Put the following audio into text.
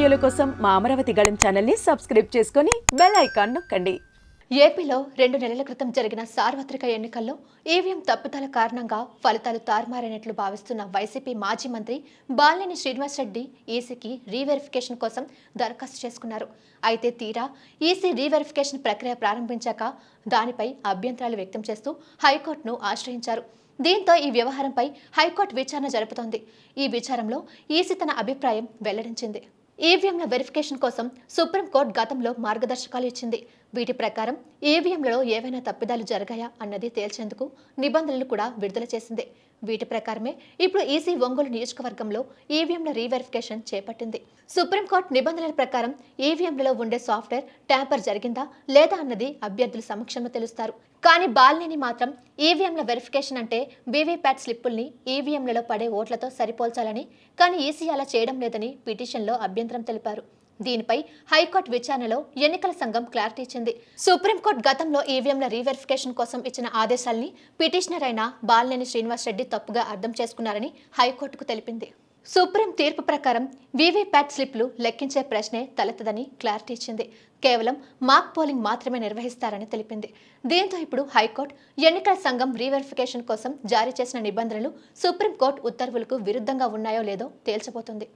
వీడియోల కోసం మా అమరావతి గళం ఛానల్ని సబ్స్క్రైబ్ చేసుకుని బెల్ ఐకాన్ నొక్కండి. ఏపీలో రెండు నెలల క్రితం జరిగిన సార్వత్రిక ఎన్నికల్లో ఈవీఎం తప్పుదల కారణంగా ఫలితాలు తారుమారైనట్లు భావిస్తున్న వైసీపీ మాజీ మంత్రి బాలినేని శ్రీనివాసరెడ్డి ఈసీకి రీవెరిఫికేషన్ కోసం దరఖాస్తు చేసుకున్నారు. అయితే తీరా ఈసీ రీవెరిఫికేషన్ ప్రక్రియ ప్రారంభించాక దానిపై అభ్యంతరాలు వ్యక్తం చేస్తూ హైకోర్టును ఆశ్రయించారు. దీంతో ఈ వ్యవహారంపై హైకోర్టు విచారణ జరుపుతోంది. ఈ విచారంలో ఈసీ తన అభిప్రాయం వెల్లడించింది. ఈవీఎంల వెరిఫికేషన్ కోసం సుప్రీంకోర్టు గతంలో మార్గదర్శకాలు ఇచ్చింది. వీటి ప్రకారం ఈవీఎంలలో ఏవైనా తప్పిదాలు జరిగాయా అన్నది తేల్చేందుకు నిబంధనలు కూడా విడుదల చేసింది. వీటి ప్రకారమే ఇప్పుడు ఈసీ ఒంగోలు నియోజకవర్గంలో ఈవీఎంల రీవెరిఫికేషన్ చేపట్టింది. సుప్రీంకోర్టు నిబంధనల ప్రకారం ఈవీఎంలలో ఉండే సాఫ్ట్వేర్ ట్యాంపర్ జరిగిందా లేదా అన్నది అభ్యర్థుల సమక్షంలో తెలుస్తారు. కానీ బాలినిని మాత్రం ఈవీఎంల వెరిఫికేషన్ అంటే వీవీప్యాట్ స్లిప్పుల్ని ఈవీఎంలలో పడే ఓట్లతో సరిపోల్చాలని కానీ ఈసీ అలా చేయడం లేదని పిటిషన్లో అభ్యంతరం తెలిపారు. దీనిపై హైకోర్టు విచారణలో ఎన్నికల సంఘం క్లారిటీ ఇచ్చింది. సుప్రీంకోర్టు గతంలో ఈవీఎంల రీవెరిఫికేషన్ కోసం ఇచ్చిన ఆదేశాల్ని పిటిషనర్ అయిన బాలినేని శ్రీనివాసరెడ్డి తప్పుగా అర్థం చేసుకున్నారని హైకోర్టుకు తెలిపింది. సుప్రీం తీర్పు ప్రకారం వీవీప్యాట్ స్లిప్లు లెక్కించే ప్రశ్నే తలెత్తదని క్లారిటీ ఇచ్చింది. కేవలం మాక్ పోలింగ్ మాత్రమే నిర్వహిస్తారని తెలిపింది. దీంతో ఇప్పుడు హైకోర్టు ఎన్నికల సంఘం రీవెరిఫికేషన్ కోసం జారీ చేసిన నిబంధనలు సుప్రీంకోర్టు ఉత్తర్వులకు విరుద్ధంగా ఉన్నాయో లేదో తేల్చబోతోంది.